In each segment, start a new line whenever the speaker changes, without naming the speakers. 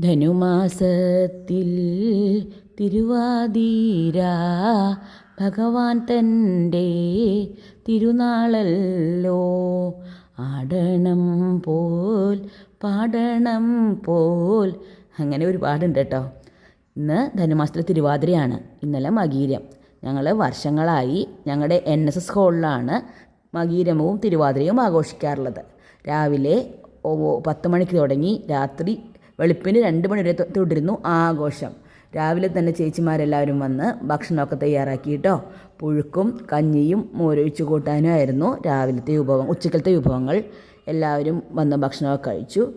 ധനുമാസത്തിൽ തിരുവാതിര ഭഗവാൻ തന്റെ തിരുനാളല്ലോ. ആടണം പോൽ പാടണം പോൽ. അങ്ങനെ ഒരു പാടുണ്ട് കേട്ടോ. ഇന്ന് ധനുമാസത്തിലെ തിരുവാതിരയാണ്. ഇന്നലെ മകീരം ഞങ്ങൾ വർഷങ്ങളായി ഞങ്ങളുടെ എൻ എസ് എസ് ഹോളിലാണ് മകീരമവും തിരുവാതിരയും ആഘോഷിക്കാറുള്ളത്. രാവിലെ പത്ത് മണിക്ക് തുടങ്ങി രാത്രി വെളുപ്പിന് രണ്ട് മണി വരെ തുടരുന്നു ആഘോഷം. രാവിലെ തന്നെ ചേച്ചിമാരെല്ലാവരും വന്ന് ഭക്ഷണമൊക്കെ തയ്യാറാക്കിയിട്ടോ പുഴുക്കും കഞ്ഞിയും മോരൊഴിച്ചു കൂട്ടാനും ആയിരുന്നു രാവിലത്തെ വിഭവം ഉച്ചക്കലത്തെ വിഭവങ്ങൾ. എല്ലാവരും വന്ന് ഭക്ഷണമൊക്കെ കഴിച്ചു.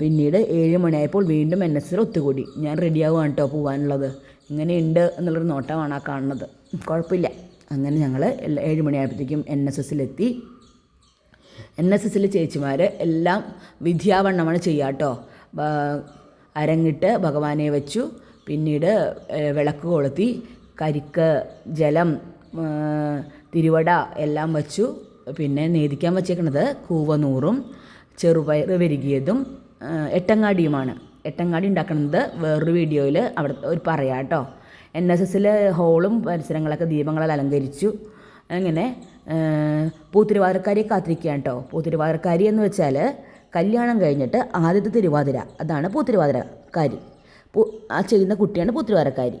പിന്നീട് ഏഴ് മണിയായപ്പോൾ വീണ്ടും എൻ എസ് ഒത്തുകൂടി. ഞാൻ റെഡിയാവുകയാണ് കേട്ടോ പോകാനുള്ളത് ഇങ്ങനെയുണ്ട് എന്നുള്ളൊരു നോട്ടമാണ് ആ കാണുന്നത്. കുഴപ്പമില്ല. അങ്ങനെ ഞങ്ങൾ ഏഴ് മണിയായപ്പോഴത്തേക്കും എൻ എസ് എസിലെത്തി. എൻ എസ് എസിലെ ചേച്ചിമാർ എല്ലാം വിദ്യാവണ്ണമാണ് ചെയ്യുക കേട്ടോ അരങ്ങിട്ട് ഭഗവാനെ വെച്ചു. പിന്നീട് വിളക്ക് കൊളുത്തി കരിക്ക് ജലം തിരുവട എല്ലാം വച്ചു. പിന്നെ നേദിക്കാൻ വച്ചേക്കുന്നത് കൂവനൂറും ചെറുപയർ വെരുകിയതും എട്ടങ്ങാടിയുമാണ്. എട്ടങ്ങാടി ഉണ്ടാക്കുന്നത് വേറൊരു വീഡിയോയിൽ അവിടെ ഒരു പറയാം കേട്ടോ എൻ എസ് എസിലെ ഹോളും പരിസരങ്ങളൊക്കെ ദീപങ്ങളാൽ അലങ്കരിച്ചു. അങ്ങനെ പൂത്തിരുവാതിരക്കാരിയെ കാത്തിരിക്കുകയാണ് കേട്ടോ പൂത്തിരുവാതിരക്കാരി എന്ന് വെച്ചാൽ കല്യാണം കഴിഞ്ഞിട്ട് ആദ്യത്തെ തിരുവാതിര അതാണ് പൂത്തിരുവാതിരക്കാരി ആ ചെയ്യുന്ന കുട്ടിയാണ് പൂത്തിരുവാതിരക്കാരി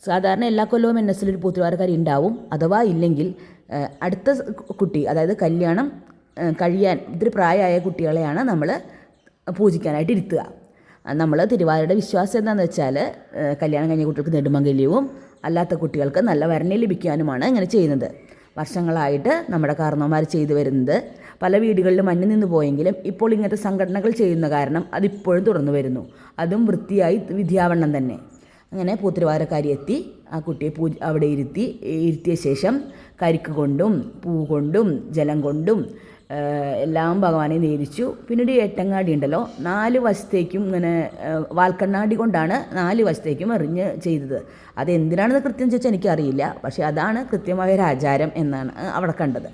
സാധാരണ എല്ലാ കൊല്ലവും എൻ എസ് ഒരു പൂത്തിരുവാതിരക്കാരി ഉണ്ടാവും അഥവാ ഇല്ലെങ്കിൽ അടുത്ത കുട്ടി അതായത് കല്യാണം കഴിയാൻ ഇത്തിരി പ്രായമായ കുട്ടികളെയാണ് നമ്മൾ പൂജിക്കാനായിട്ട് ഇരുത്തുക. നമ്മൾ തിരുവാതിരയുടെ വിശ്വാസം എന്താണെന്ന് വെച്ചാൽ കല്യാണം കഴിഞ്ഞ കുട്ടികൾക്ക് നെടുമംഗല്യവും അല്ലാത്ത കുട്ടികൾക്ക് നല്ല വരണി ലഭിക്കാനുമാണ് ഇങ്ങനെ ചെയ്യുന്നത്. വർഷങ്ങളായിട്ട് നമ്മുടെ കാരണവന്മാർ ചെയ്തു വരുന്നത്. പല വീടുകളിലും മഞ്ഞ് നിന്ന് പോയെങ്കിലും ഇപ്പോൾ ഇങ്ങനത്തെ സംഘടനകൾ ചെയ്യുന്ന കാരണം അതിപ്പോഴും തുടർന്നു വരുന്നു. അതും വൃത്തിയായി വിദ്യാവണ്ണം തന്നെ. അങ്ങനെ പൂത്തിരുവാരക്കാരി എത്തി. ആ കുട്ടിയെ പൂ അവിടെ ഇരുത്തി ഇരുത്തിയ ശേഷം കരിക്ക് കൊണ്ടും പൂ കൊണ്ടും ജലം കൊണ്ടും എല്ലാം ഭഗവാനെ നേരിച്ചു. പിന്നീട് എട്ടങ്ങാടി ഉണ്ടല്ലോ. നാല് വശത്തേക്കും ഇങ്ങനെ വാൽക്കണ്ണാടി കൊണ്ടാണ് നാല് വശത്തേക്കും എറിഞ്ഞ് ചെയ്തത്. അതെന്തിനാണെന്ന് കൃത്യം ചോദിച്ചാൽ എനിക്കറിയില്ല. പക്ഷേ അതാണ് കൃത്യമായ ഒരു ആചാരം എന്നാണ് അവിടെ കണ്ടത്.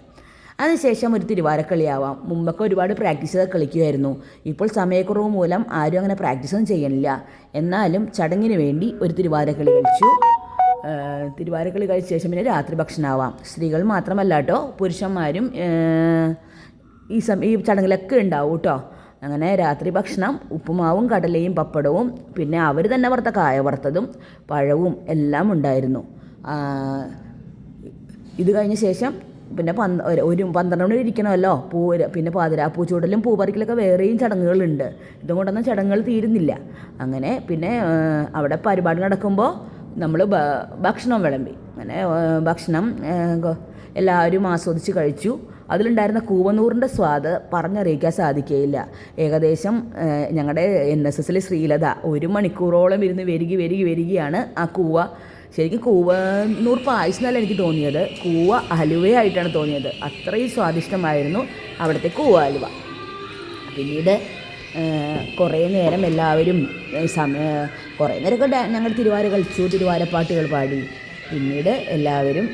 അതിനുശേഷം ഒരു തിരുവാരക്കളിയാവാം. മുമ്പൊക്കെ ഒരുപാട് പ്രാക്ടീസ് ചെയ്ത് കളിക്കുമായിരുന്നു. ഇപ്പോൾ സമയക്കുറവ് മൂലം ആരും അങ്ങനെ പ്രാക്ടീസൊന്നും ചെയ്യണില്ല. എന്നാലും ചടങ്ങിന് വേണ്ടി ഒരു തിരുവാരക്കളി കളിച്ചു. തിരുവാരക്കളി കഴിച്ച ശേഷം പിന്നെ രാത്രി ഭക്ഷണമാവാം. സ്ത്രീകൾ മാത്രമല്ല കേട്ടോ. പുരുഷന്മാരും ഈ സം ഈ ചടങ്ങിലൊക്കെ ഉണ്ടാവും കേട്ടോ അങ്ങനെ രാത്രി ഭക്ഷണം ഉപ്പുമാവും കടലയും പപ്പടവും പിന്നെ അവർ തന്നെ വറുത്ത കായ വറുത്തതും പഴവും എല്ലാം ഉണ്ടായിരുന്നു. ഇത് കഴിഞ്ഞ ശേഷം പിന്നെ പന്ത് ഒരു- പന്ത്രണ്ട് മണി ഇരിക്കണമല്ലോ. പൂ പിന്നെ പാതിരാ പൂച്ചൂടലും പൂപറിക്കലൊക്കെ വേറെയും ചടങ്ങുകളുണ്ട്. ഇതും കൊണ്ടൊന്നും ചടങ്ങുകൾ തീരുന്നില്ല. അങ്ങനെ പിന്നെ അവിടെ പരിപാടി നടക്കുമ്പോൾ നമ്മൾ ഭക്ഷണം വിളമ്പി. അങ്ങനെ ഭക്ഷണം എല്ലാവരും ആസ്വദിച്ച് കഴിച്ചു. അതിലുണ്ടായിരുന്ന കൂവനൂറിന്റെ സ്വാദ് പറഞ്ഞറിയിക്കാൻ സാധിക്കുകയില്ല ഏകദേശം ഞങ്ങളുടെ എൻ എസ് എസിലെ ശ്രീലത ഒരു മണിക്കൂറോളം ഇരുന്ന് വരികി വരികി വരികയാണ് ആ കൂവ. ശരിക്കും കൂവനൂർ പായസം എന്നല്ല എനിക്ക് തോന്നിയത്. കൂവ ഹലുവയായിട്ടാണ് തോന്നിയത്. അത്രയും സ്വാദിഷ്ടമായിരുന്നു അവിടുത്തെ കൂവ ഹലുവ പിന്നീട് കുറേ നേരം എല്ലാവരും സമയ കുറേ നേരമൊക്കെ ഞങ്ങൾ തിരുവാര കളിച്ചു തിരുവാരപ്പാട്ടുകൾ പാടി. പിന്നീട് എല്ലാവരും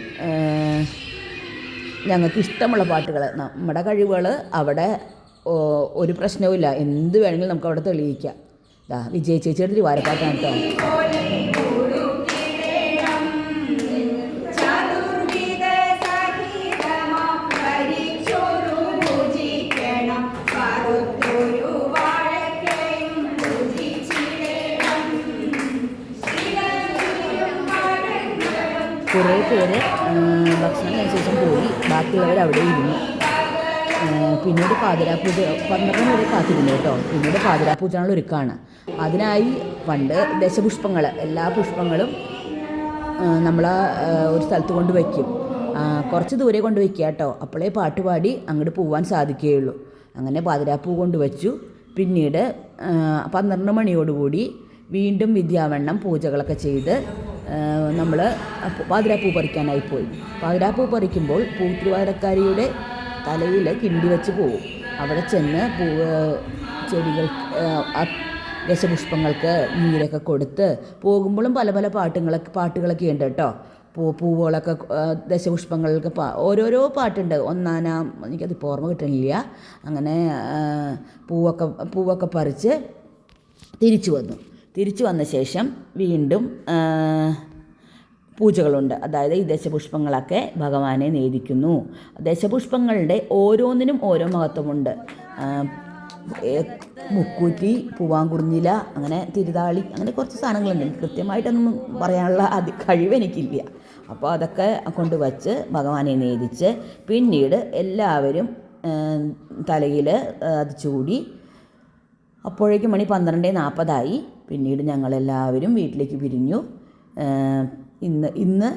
ഞങ്ങൾക്ക് ഇഷ്ടമുള്ള പാട്ടുകൾ. നമ്മുടെ കഴിവുകൾ അവിടെ ഒരു പ്രശ്നവുമില്ല. എന്ത് വേണമെങ്കിലും നമുക്ക് അവിടെ തെളിയിക്കാം. ദാ വിജയ ചേച്ചിയുടെ തിരുവാരപ്പാട്ടാണ് കേട്ടോ. കുറേ പേര് ഭക്ഷണം കഴിച്ച ശേഷം പോയി. ബാക്കിയുള്ളവർ അവിടെ ഇരുന്നു. പിന്നീട് പാതിരാപ്പൂജ പന്ത്രണ്ട് വരെ കാത്തിരുന്നു കേട്ടോ. പിന്നീട് പാതിരാപ്പൂജകൾ ഒരുക്കാണ്. അതിനായി പണ്ട് ദശപുഷ്പങ്ങൾ എല്ലാ പുഷ്പങ്ങളും നമ്മൾ ഒരു സ്ഥലത്ത് കൊണ്ട് വയ്ക്കും കുറച്ച് ദൂരെ കൊണ്ട് വയ്ക്കുക കേട്ടോ. അപ്പോളേ പാട്ടുപാടി അങ്ങോട്ട് പോവാൻ സാധിക്കുകയുള്ളൂ. അങ്ങനെ പാതിരാപ്പൂ കൊണ്ട് വച്ചു. പിന്നീട് പന്ത്രണ്ട് മണിയോടുകൂടി വീണ്ടും വിദ്യാവണ്ണം പൂജകളൊക്കെ ചെയ്ത് നമ്മൾ പാതിരാപ്പൂ പറിക്കാനായി പോയി. പാതിരാപ്പൂ പറിക്കുമ്പോൾ പൂത്തിരുവാതിരക്കാരിയുടെ തലയിൽ കിണ്ടി വെച്ച് പോവും. അവിടെ ചെന്ന് പൂ ചെടികൾ രസപുഷ്പങ്ങൾക്ക് നീരൊക്കെ കൊടുത്ത് പോകുമ്പോഴും പല പല പാട്ടുകളൊക്കെ പാട്ടുകളൊക്കെ ഉണ്ട് കേട്ടോ. പൂ പൂവുകളൊക്കെ ദശപുഷ്പങ്ങൾക്ക് പാ ഓരോരോ പാട്ടുണ്ട്. ഒന്നാനാം എനിക്കതിപ്പോൾ ഓർമ്മ കിട്ടണില്ല അങ്ങനെ പൂവൊക്കെ പൂവൊക്കെ പറിച്ച് തിരിച്ചു വന്നു. തിരിച്ചു വന്ന ശേഷം വീണ്ടും പൂജകളുണ്ട്. അതായത് ഈ ദശപുഷ്പങ്ങളൊക്കെ ഭഗവാനെ നേദിക്കുന്നു ദശപുഷ്പങ്ങളുടെ ഓരോന്നിനും ഓരോ മഹത്വമുണ്ട്. മുക്കൂറ്റി പൂവാങ്കുറിഞ്ഞില അങ്ങനെ തിരുതാളി അങ്ങനെ കുറച്ച് സാധനങ്ങളുണ്ട്. കൃത്യമായിട്ടൊന്നും പറയാനുള്ള അതി കഴിവ് എനിക്കില്ല അപ്പോൾ അതൊക്കെ കൊണ്ട് വച്ച് ഭഗവാനെ നേദിച്ച് പിന്നീട് എല്ലാവരും തലയിൽ അത് ചൂടി അപ്പോഴേക്കും മണി പന്ത്രണ്ട് നാൽപ്പതായി പിന്നീട് ഞങ്ങളെല്ലാവരും വീട്ടിലേക്ക് പിരിഞ്ഞു. ഇന്ന് ഇന്ന്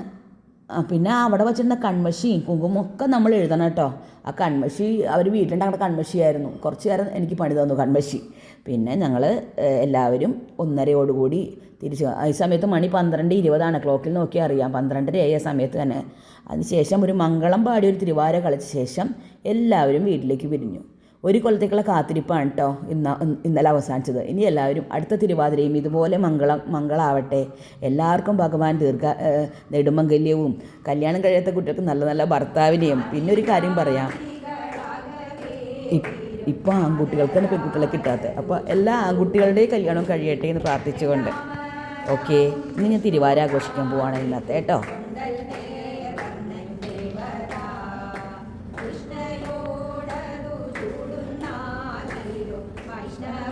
പിന്നെ അവിടെ വച്ചിരുന്ന കൺമഷിയും കുങ്കുമം ഒക്കെ നമ്മൾ എഴുതണം കേട്ടോ. ആ കൺമഷി അവർ വീട്ടിലുണ്ടാക്കുന്ന കൺമഷിയായിരുന്നു. കുറച്ച് നേരം എനിക്ക് പണി തന്നു കൺമഷി. പിന്നെ ഞങ്ങൾ എല്ലാവരും ഒന്നരയോടുകൂടി തിരിച്ചു ഈ സമയത്ത് മണി പന്ത്രണ്ട് ഇരുപതാണ്. ക്ലോക്കിൽ നോക്കി അറിയാം. പന്ത്രണ്ടരയായ സമയത്ത് തന്നെ. അതിനുശേഷം ഒരു മംഗളം പാടി ഒരു തിരുവാര കളിച്ച ശേഷം എല്ലാവരും വീട്ടിലേക്ക് പിരിഞ്ഞു. ഒരു കൊല്ലത്തേക്കുള്ള കാത്തിരിപ്പാണ് കേട്ടോ ഇന്ന ഇന്നലെ അവസാനിച്ചത്. ഇനി എല്ലാവരും അടുത്ത തിരുവാതിരയും ഇതുപോലെ മംഗളം മംഗളാവട്ടെ. എല്ലാവർക്കും ഭഗവാൻ ദീർഘ നെടുമംഗല്യവും കല്യാണം കഴിയാത്ത കുട്ടികൾക്ക് നല്ല നല്ല ഭർത്താവിനെയും. പിന്നെ ഒരു കാര്യം പറയാം. ഇപ്പോൾ ആൺകുട്ടികൾക്കാണ് പെൺകുട്ടികളെ കിട്ടാത്തത്. അപ്പോൾ എല്ലാ ആൺകുട്ടികളുടെയും കല്യാണം കഴിയട്ടെ എന്ന് പ്രാർത്ഥിച്ചുകൊണ്ട്. ഓക്കെ. ഇനി ഞാൻ തിരുവാര ആഘോഷിക്കാൻ പോവാണ് ഇന്നത്തെ കേട്ടോ? Yeah.